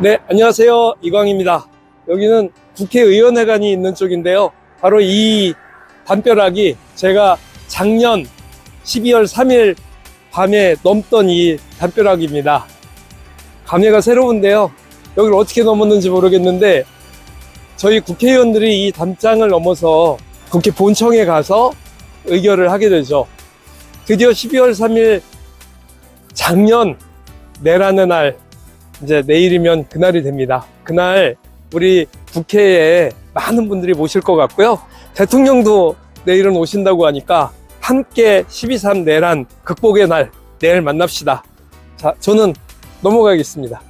네, 안녕하세요. 이광입니다. 여기는 국회의원회관이 있는 쪽인데요. 바로 이 담벼락이 제가 작년 12월 3일 밤에 넘던 이 담벼락입니다. 감회가 새로운데요. 여기를 어떻게 넘었는지 모르겠는데 저희 국회의원들이 이 담장을 넘어서 국회 본청에 가서 의결을 하게 되죠. 드디어 12월 3일 작년 내라는 날 이제 내일이면 그날이 됩니다. 그날 우리 국회에 많은 분들이 모실 것 같고요. 대통령도 내일은 오신다고 하니까 함께 12.3 내란 극복의 날 내일 만납시다. 자, 저는 넘어가겠습니다.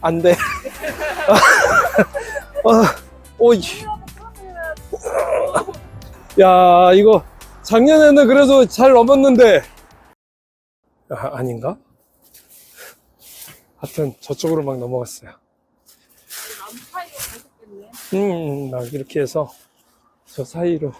안 돼. 어, 오이. 야, 이거 작년에는 그래도 잘 넘었는데. 아, 아닌가? 하여튼 저쪽으로 막 넘어갔어요. 사이로 가셨겠네. 음, 막 이렇게 해서 저 사이로